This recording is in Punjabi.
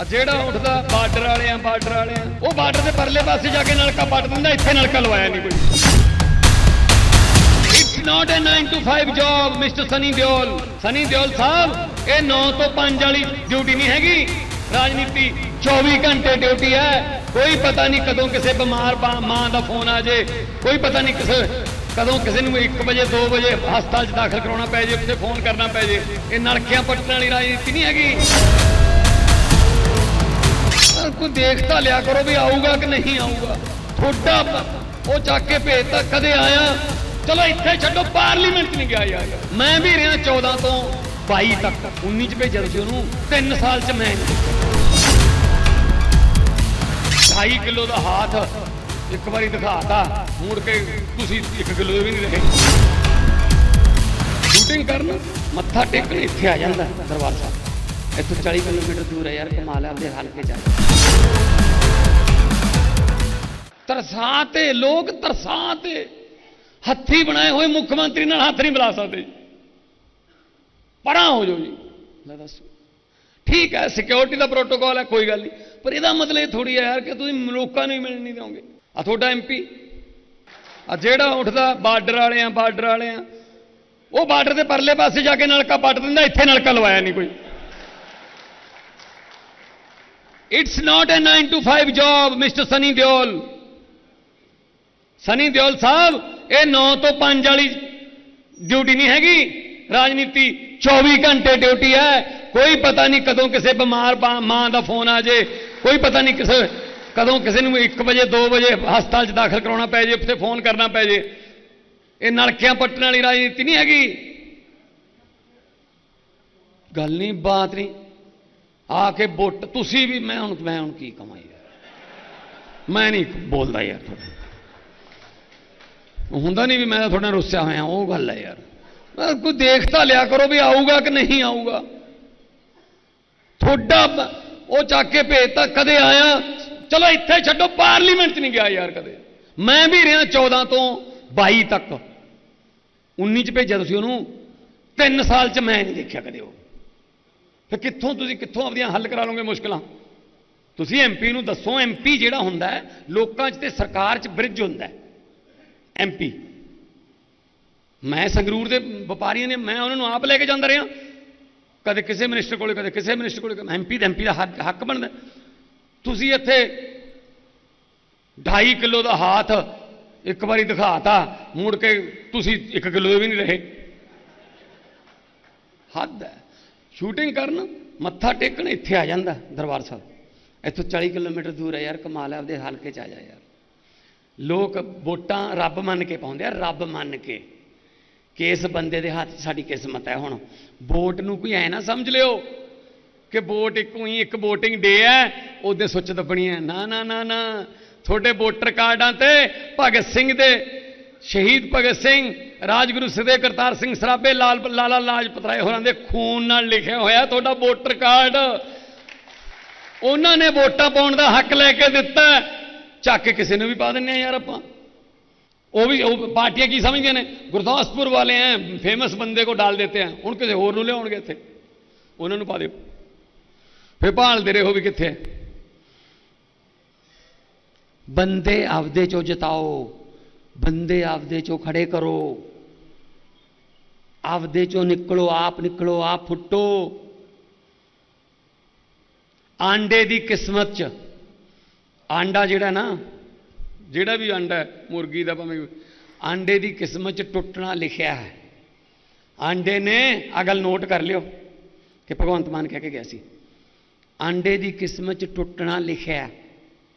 ਆ ਜਿਹੜਾ ਉੱਠਦਾ ਬਾਰਡਰ ਵਾਲੇ ਆ ਬਾਰਡਰ ਵਾਲੇ ਆ ਉਹ ਬਾਰਡਰ ਦੇ ਪਰਲੇ ਪਾਸੇ ਜਾ ਕੇ ਨਲਕਾ ਪੱਟ ਦਿੰਦਾ, ਇੱਥੇ ਨਲਕਾ ਲਵਾਇਆ ਨਹੀਂ ਕੋਈ। It's not a 9 to 5 job mister Sunny Deol Sunny Deol sahib, ਇਹ 9 ਤੋਂ 5 ਵਾਲੀ ਡਿਊਟੀ ਨਹੀਂ ਹੈਗੀ। ਰਾਜਨੀਤੀ 24 ਘੰਟੇ ਡਿਊਟੀ ਹੈ। ਕੋਈ ਪਤਾ ਨਹੀਂ ਕਦੋਂ ਕਿਸੇ ਬਿਮਾਰ ਮਾਂ ਦਾ ਫੋਨ ਆ ਜੇ। ਕੋਈ ਪਤਾ ਨਹੀਂ ਕਿਸੇ ਕਦੋਂ ਕਿਸੇ ਨੂੰ 1 ਵਜੇ 2 ਵਜੇ ਹਸਪਤਾਲ 'ਚ ਦਾਖਲ ਕਰਾਉਣਾ ਪੈ ਜੇ, ਉੱਥੇ ਫੋਨ ਕਰਨਾ ਪੈ ਜੇ। ਇਹ ਨਲਕਿਆਂ ਪੱਟਣ ਵਾਲੀ ਰਾਜਨੀਤੀ ਨਹੀਂ ਹੈਗੀ। ਕੋਈ ਦੇਖ ਤਾਂ ਲਿਆ ਕਰੋ ਵੀ ਆਊਗਾ ਕਿ ਨਹੀਂ ਆਊਗਾ। ਥੋੜਾ ਉਹ ਚੱਕ ਕੇ ਭੇਜਤਾ ਕਦੇ ਆਇਆ। ਚਲੋ ਇੱਥੇ ਛੱਡੋ, ਪਾਰਲੀਮੈਂਟ ਨਹੀਂ ਗਿਆ ਯਾਰ। ਮੈਂ ਵੀ ਰਿਹਾ 14 ਤੋਂ 22 ਤੱਕ 19 ਚ ਭੇਜਿਆ ਸੀ ਉਹਨੂੰ। 3 ਸਾਲ ਚ ਮੈਂ। ਨਹੀਂ ਦੇਖਿਆ। 2.5 ਕਿਲੋ ਦਾ ਹਾਥ ਇੱਕ ਵਾਰੀ ਦਿਖਾਤਾ। ਮੁੜ ਕੇ ਤੁਸੀਂ 1 ਕਿਲੋ ਵੀ ਨਹੀਂ ਰਹੇ। ਸ਼ੂਟਿੰਗ ਕਰਨ, ਮੱਥਾ ਟੇਕਣ ਇੱਥੇ ਆ ਜਾਂਦਾ ਦਰਬਾਰ ਸਾਹਿਬ। ਇੱਥੋਂ 40 ਕਿਲੋਮੀਟਰ ਦੂਰ ਹੈ ਯਾਰ ਕਮਾਲ ਹੈ ਆਪਦੇ ਹਲਕੇ ਚ ਤਰਸਾ ਤੇ ਲੋਕ ਤਰਸਾ ਤੇ ਹੱਥੀ ਬਣਾਏ ਹੋਏ ਮੁੱਖ ਮੰਤਰੀ ਨਾਲ ਹੱਥ ਨਹੀਂ ਮਿਲਾ ਸਕਦੇ। ਪਰਾਂ ਹੋ ਜਾਓ ਜੀ। ਲੈ ਦੱਸੋ। ਠੀਕ ਹੈ ਸਿਕਿਉਰਿਟੀ ਦਾ ਪ੍ਰੋਟੋਕਾਲ ਹੈ, ਕੋਈ ਗੱਲ ਨਹੀਂ। ਪਰ ਇਹਦਾ ਮਤਲਬ ਇਹ ਥੋੜੀ ਹੈ ਯਾਰ ਕਿ ਤੁਸੀਂ ਲੋਕਾਂ ਨੂੰ ਹੀ ਮਿਲਣ ਨਹੀਂ ਦਿਓਗੇ। ਆ ਤੁਹਾਡਾ ਐਮਪੀ ਆ ਜਿਹੜਾ ਉੱਠਦਾ, ਬਾਰਡਰ ਵਾਲੇ ਆ, ਬਾਰਡਰ ਵਾਲੇ ਆ। ਉਹ ਬਾਰਡਰ ਦੇ ਪਰਲੇ ਪਾਸੇ ਜਾ ਕੇ ਨਲਕਾ ਪੱਟ ਦਿੰਦਾ, ਇੱਥੇ ਨਲਕਾ ਲਵਾਇਆ ਨਹੀਂ ਕੋਈ। It's not a 9 to 5 job mister Sunny Deol Sunny Deol sahib ਇਹ 9 ਤੋਂ 5 ਵਾਲੀ ਡਿਊਟੀ ਨਹੀਂ ਹੈਗੀ ਰਾਜਨੀਤੀ 24 ਘੰਟੇ ਡਿਊਟੀ ਹੈ ਕੋਈ ਪਤਾ ਨਹੀਂ ਕਦੋਂ ਕਿਸੇ ਬਿਮਾਰ ਮਾਂ ਦਾ ਫੋਨ ਆ ਜੇ ਕੋਈ ਪਤਾ ਨਹੀਂ ਕਿਸੇ ਕਦੋਂ ਕਿਸੇ ਨੂੰ 1 ਵਜੇ 2 ਵਜੇ ਹਸਪਤਾਲ 'ਚ ਦਾਖਲ ਕਰਾਉਣਾ ਪੈ ਜੇ ਉੱਥੇ ਫੋਨ ਕਰਨਾ ਪੈ ਜੇ ਇਹ ਨਲਕਿਆਂ ਪੱਟਣ ਵਾਲੀ ਰਾਜਨੀਤੀ ਨਹੀਂ ਹੈਗੀ ਗੱਲ ਨਹੀਂ ਬਾਤ ਨਹੀਂ ਆ ਕੇ ਵੋਟ ਤੁਸੀਂ ਵੀ, ਮੈਂ ਹੁਣ ਮੈਂ ਹੁਣ ਕੀ ਕਮਾਈ ਯਾਰ? ਮੈਂ ਨਹੀਂ ਬੋਲਦਾ ਯਾਰ ਤੁਹਾਡੇ ਹੁੰਦਾ ਨਹੀਂ ਵੀ ਮੈਂ ਤੁਹਾਡੇ ਰੁੱਸਿਆ ਹੋਇਆ, ਉਹ ਗੱਲ ਹੈ ਯਾਰ। ਕੋਈ ਦੇਖ ਤਾਂ ਲਿਆ ਕਰੋ ਵੀ ਆਊਗਾ ਕਿ ਨਹੀਂ ਆਊਗਾ। ਥੋੜਾ ਉਹ ਚੱਕ ਕੇ ਭੇਜਤਾ ਕਦੇ ਆਇਆ, ਚਲੋ ਇੱਥੇ ਛੱਡੋ, ਪਾਰਲੀਮੈਂਟ 'ਚ ਨਹੀਂ ਗਿਆ ਯਾਰ ਕਦੇ। ਮੈਂ ਵੀ ਰਿਹਾ 14 ਤੋਂ 22 ਤੱਕ। 19 ਚ ਭੇਜਿਆ ਤੁਸੀਂ ਉਹਨੂੰ। 3 ਸਾਲ 'ਚ ਮੈਂ ਨਹੀਂ ਦੇਖਿਆ ਕਦੇ ਉਹ। ਫਿਰ ਕਿੱਥੋਂ ਤੁਸੀਂ ਕਿੱਥੋਂ ਆਪਦੀਆਂ ਹੱਲ ਕਰਾ ਲਓਗੇ ਮੁਸ਼ਕਲਾਂ? ਤੁਸੀਂ ਐਮਪੀ ਨੂੰ ਦੱਸੋ ਐਮਪੀ ਜਿਹੜਾ ਹੁੰਦਾ ਹੈ, ਲੋਕਾਂ 'ਚ ਤੇ ਸਰਕਾਰ 'ਚ ਬ੍ਰਿਜ ਹੁੰਦਾ ਹੈ। ਐਮਪੀ ਮੈਂ ਸੰਗਰੂਰ ਦੇ ਵਪਾਰੀਆਂ ਨੇ, ਮੈਂ ਉਹਨਾਂ ਨੂੰ ਆਪ ਲੈ ਕੇ ਜਾਂਦਾ ਰਿਹਾ। ਕਦੇ ਕਿਸੇ ਮਿਨਿਸਟਰ ਕੋਲੇ, ਕਦੇ ਕਿਸੇ ਮਿਨਿਸਟਰ ਕੋਲੇ ਐਮਪੀ ਦਾ ਐਮਪੀ ਦਾ ਹੱਕ ਹੱਕ ਬਣਦਾ ਤੁਸੀਂ ਇੱਥੇ 2.5 ਕਿਲੋ ਦਾ ਹਾਥ ਇੱਕ ਵਾਰੀ ਦਿਖਾਤਾ, ਮੁੜ ਕੇ ਤੁਸੀਂ 1 ਕਿਲੋ ਵੀ ਨਹੀਂ ਰਹੇ। ਹੱਦ ਹੈ। ਸ਼ੂਟਿੰਗ ਕਰਨ, ਮੱਥਾ ਟੇਕਣ, ਇੱਥੇ ਆ ਜਾਂਦਾ ਦਰਬਾਰ ਸਾਹਿਬ। ਇੱਥੋਂ 40 ਕਿਲੋਮੀਟਰ ਦੂਰ ਹੈ ਯਾਰ, ਕਮਾਲ ਹੈ ਆਪਦੇ ਹਲਕੇ ਚ ਆ ਜਾ ਯਾਰ। ਲੋਕ ਵੋਟਾਂ ਰੱਬ ਮੰਨ ਕੇ ਪਾਉਂਦੇ ਆ, ਰੱਬ ਮੰਨ ਕੇ। ਕਿ ਬੰਦੇ ਦੇ ਹੱਥ 'ਚ ਸਾਡੀ ਕਿਸਮਤ ਹੈ ਹੁਣ? ਵੋਟ ਨੂੰ ਕੋਈ ਐ ਨਾ ਸਮਝ ਲਿਓ ਕਿ ਵੋਟ ਇੱਕ ਹੀ, ਇੱਕ VOTING ਡੇ ਹੈ, ਉਹਦੇ ਸੁੱਚ ਦੱਬਣੀ ਹੈ। ਨਾ ਨਾ ਨਾ ਨਾ। ਤੁਹਾਡੇ ਵੋਟਰ ਕਾਰਡਾਂ ਤੇ ਭਗਤ ਸਿੰਘ ਦੇ ਸ਼ਹੀਦ ਭਗਤ ਸਿੰਘ, ਰਾਜਗੁਰੂ ਸਦੇ ਕਰਤਾਰ ਸਿੰਘ ਸਰਾਭੇ, ਲਾਲ ਲਾਲਾ ਲਾਜਪਤ ਰਾਏ ਹੋਰਾਂ ਦੇ ਖੂਨ ਨਾਲ ਲਿਖਿਆ ਹੋਇਆ ਤੁਹਾਡਾ ਵੋਟਰ ਕਾਰਡ। ਉਹਨਾਂ ਨੇ ਵੋਟਾਂ ਪਾਉਣ ਦਾ ਹੱਕ ਲੈ ਕੇ ਦਿੱਤਾ। ਚੱਕ ਕੇ ਕਿਸੇ ਨੂੰ ਵੀ ਪਾ ਦਿੰਨੇ ਆ ਯਾਰ ਆਪਾਂ। ਉਹ ਵੀ, ਉਹ ਪਾਰਟੀਆਂ ਕੀ ਸਮਝਦੀਆਂ ਨੇ? ਗੁਰਦਾਸਪੁਰ ਵਾਲੇ ਐ ਫੇਮਸ ਬੰਦੇ ਕੋ ਡਾਲ ਦਿੱਤੇ ਆ। ਹੁਣ ਕਿਸੇ ਹੋਰ ਨੂੰ ਲਿਆਉਣਗੇ ਇੱਥੇ। ਉਹਨਾਂ ਨੂੰ ਪਾ ਦਿਓ। ਫੇ ਭਾਲਦੇ ਰਹੋ ਵੀ ਕਿੱਥੇ। ਬੰਦੇ ਆਪਦੇ ਚੋਂ ਜਿਤਾਓ। ਬੰਦੇ ਆਪਦੇ ਚੋਂ ਖੜੇ ਕਰੋ। ਆਪਦੇ ਚੋਂ ਨਿਕਲੋ, ਆਪ ਨਿਕਲੋ, ਆਪ ਫੁੱਟੋ। ਆਂਡੇ ਦੀ ਕਿਸਮਤ ਚ। ਆਂਡਾ ਜਿਹੜਾ ਨਾ, ਜਿਹੜਾ ਵੀ ਆਂਡਾ ਮੁਰਗੀ ਦਾ ਭਾਵੇਂ ਆਂਡੇ ਦੀ ਕਿਸਮਤ ਚ ਟੁੱਟਣਾ ਲਿਖਿਆ ਹੈ। ਆਂਡੇ ਨੇ ਅਗਲ ਨੋਟ ਕਰ ਲਿਓ ਕਿ ਭਗਵੰਤ ਮਾਨ ਕਹਿ ਕੇ ਗਿਆ ਸੀ। ਆਂਡੇ ਦੀ ਕਿਸਮਤ ਚ ਟੁੱਟਣਾ ਲਿਖਿਆ ਹੈ।